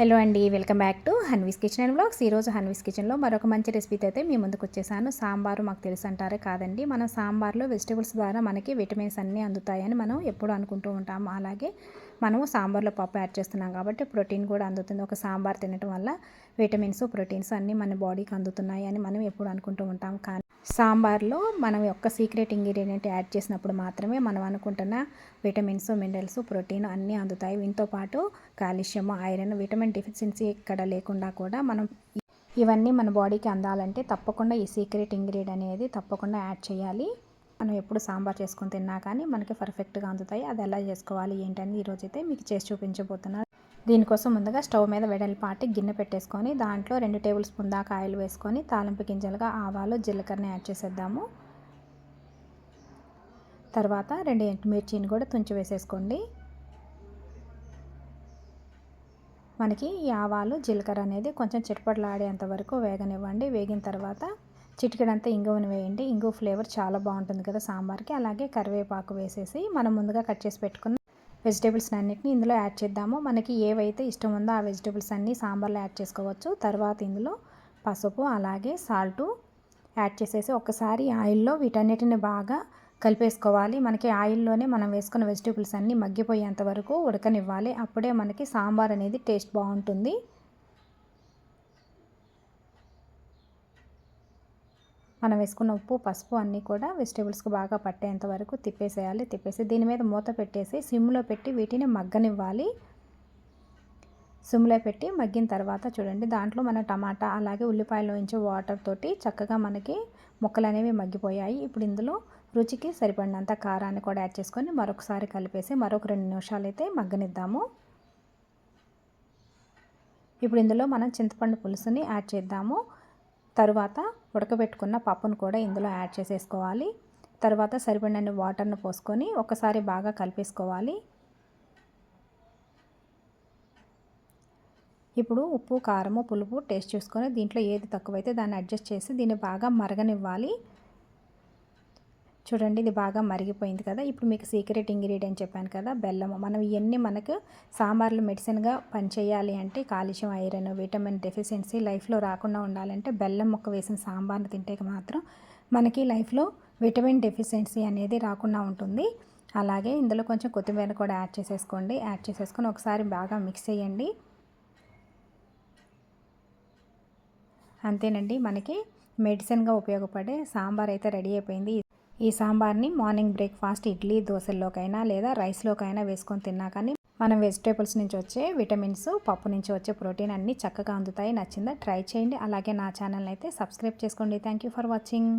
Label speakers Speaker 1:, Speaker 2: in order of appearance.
Speaker 1: Hello అండి welcome back to Hanvi's kitchen and blogs. ఈరోజు హన్వీస్ కిచెన్లో మరొక మంచి రెసిపీతో అయితే మీ ముందుకు వచ్చేసాను. సాంబారు మాకు తెలుసు అంటారే కాదండి. మన సాంబార్లో వెజిటేబుల్స్ ద్వారా మనకి విటమిన్స్ అన్నీ అందుతాయని మనం ఎప్పుడు అనుకుంటూ ఉంటాము అలాగే మనము సాంబార్లో పప్పు యాడ్ చేస్తున్నాం కాబట్టి ప్రోటీన్ కూడా అందుతుంది. ఒక సాంబార్ తినటం వల్ల విటమిన్స్ ప్రోటీన్స్ అన్నీ మన బాడీకి అందుతున్నాయి అని మనం ఎప్పుడు అనుకుంటూ ఉంటాం. కానీ సాంబార్లో మనం యొక్క సీక్రెట్ ఇంగ్రీడియంట్ యాడ్ చేసినప్పుడు మాత్రమే మనం అనుకుంటున్న విటమిన్స్ మినరల్స్ ప్రోటీన్ అన్నీ అందుతాయి. వీటితో పాటు కాల్షియం ఐరన్ విటమిన్ డెఫిషియన్సీ ఇక్కడ లేకుండా కూడా మనం ఇవన్నీ మన బాడీకి అందాలంటే తప్పకుండా ఈ సీక్రెట్ ఇంగ్రీడియంట్ అనేది తప్పకుండా యాడ్ చేయాలి. మనం ఎప్పుడు సాంబార్ చేసుకొని తిన్నా కానీ మనకి పర్ఫెక్ట్గా అందుతాయి. అది ఎలా చేసుకోవాలి ఏంటని ఈరోజైతే మీకు చేసి చూపించబోతున్నాను. దీనికోసం ముందుగా స్టవ్ మీద వెడల్పాటి గిన్నె పెట్టేసుకొని దాంట్లో రెండు టేబుల్ స్పూన్ దాకా ఆయిల్ వేసుకొని తాలింపు గింజలుగా ఆవాలు జీలకర్రని యాడ్ చేసేద్దాము. తర్వాత రెండు ఎండుమిర్చిని కూడా తుంచి వేసేసుకోండి. మనకి ఈ ఆవాలు జీలకర్ర అనేది కొంచెం చిటపట్లాడేంత వరకు వేగనివ్వండి. వేగిన తర్వాత చిటికెడంతా ఇంగువని వేయండి. ఇంగు ఫ్లేవర్ చాలా బాగుంటుంది కదా సాంబార్కి. అలాగే కరివేపాకు వేసేసి మనం ముందుగా కట్ చేసి పెట్టుకున్న వెజిటేబుల్స్ అన్నిటిని ఇందులో యాడ్ చేద్దాము. మనకి ఏవైతే ఇష్టం ఉందో ఆ వెజిటేబుల్స్ అన్నీ సాంబార్లో యాడ్ చేసుకోవచ్చు. తర్వాత ఇందులో పసుపు అలాగే సాల్టు యాడ్ చేసేసి ఒకసారి ఆయిల్లో వీటన్నిటిని బాగా కలిపేసుకోవాలి. మనకి ఆయిల్లోనే మనం వేసుకున్న వెజిటేబుల్స్ అన్నీ మగ్గిపోయేంత వరకు ఉడకనివ్వాలి. అప్పుడే మనకి సాంబార్ అనేది టేస్ట్ బాగుంటుంది. మనం వేసుకున్న ఉప్పు పసుపు అన్నీ కూడా వెజిటేబుల్స్కి బాగా పట్టేంత వరకు తిప్పేసేయాలి. తిప్పేసి దీని మీద మూత పెట్టేసి సిమ్లో పెట్టి వీటిని మగ్గనివ్వాలి. సిమ్లో పెట్టి మగ్గిన తర్వాత చూడండి దాంట్లో మన టమాటా అలాగే ఉల్లిపాయలు నుంచి వాటర్ తోటి చక్కగా మనకి ముక్కలు అనేవి మగ్గిపోయాయి. ఇప్పుడు ఇందులో రుచికి సరిపడినంత కారాన్ని కూడా యాడ్ చేసుకొని మరొకసారి కలిపేసి మరొక రెండు నిమిషాలు అయితే మగ్గనిద్దాము. ఇప్పుడు ఇందులో మనం చింతపండు పులుసుని యాడ్ చేద్దాము. తరువాత ఉడకబెట్టుకున్న పప్పును కూడా ఇందులో యాడ్ చేసేసుకోవాలి. తర్వాత సరిపడినన్ని వాటర్ను పోసుకొని ఒకసారి బాగా కలిపేసుకోవాలి. ఇప్పుడు ఉప్పు కారము పులుపు టేస్ట్ చూసుకొని దీంట్లో ఏది తక్కువైతే దాన్ని అడ్జస్ట్ చేసి దీన్ని బాగా మరగనివ్వాలి. చూడండి ఇది బాగా మరిగిపోయింది కదా. ఇప్పుడు మీకు సీక్రెట్ ఇంగ్రీడియంట్ చెప్పాను కదా బెల్లము. మనం ఇవన్నీ మనకు సాంబార్లు మెడిసిన్గా పనిచేయాలి అంటే కాల్షియం ఐరన్ విటమిన్ డెఫిషియన్సీ లైఫ్లో రాకుండా ఉండాలంటే బెల్లం మొక్క వేసిన సాంబార్ని తింటే మాత్రం మనకి లైఫ్లో విటమిన్ డెఫిషియన్సీ అనేది రాకుండా ఉంటుంది. అలాగే ఇందులో కొంచెం కొత్తిమీర కూడా యాడ్ చేసేసుకోండి. యాడ్ చేసేసుకొని ఒకసారి బాగా మిక్స్ చేయండి. అంతేనండి మనకి మెడిసిన్గా ఉపయోగపడే సాంబార్ అయితే రెడీ అయిపోయింది. ఈ సాంబార్ని మార్నింగ్ బ్రేక్ఫాస్ట్ ఇడ్లీ దోశల్లోకైనా లేదా రైస్లోకైనా వేసుకొని తిన్నా కానీ మనం వెజిటేబుల్స్ నుంచి వచ్చే విటమిన్స్ పప్పు నుంచి వచ్చే ప్రోటీన్ అన్నీ చక్కగా అందుతాయి. నచ్చిందా ట్రై చేయండి. అలాగే నా ఛానల్ అయితే సబ్స్క్రైబ్ చేసుకోండి. Thank for watching.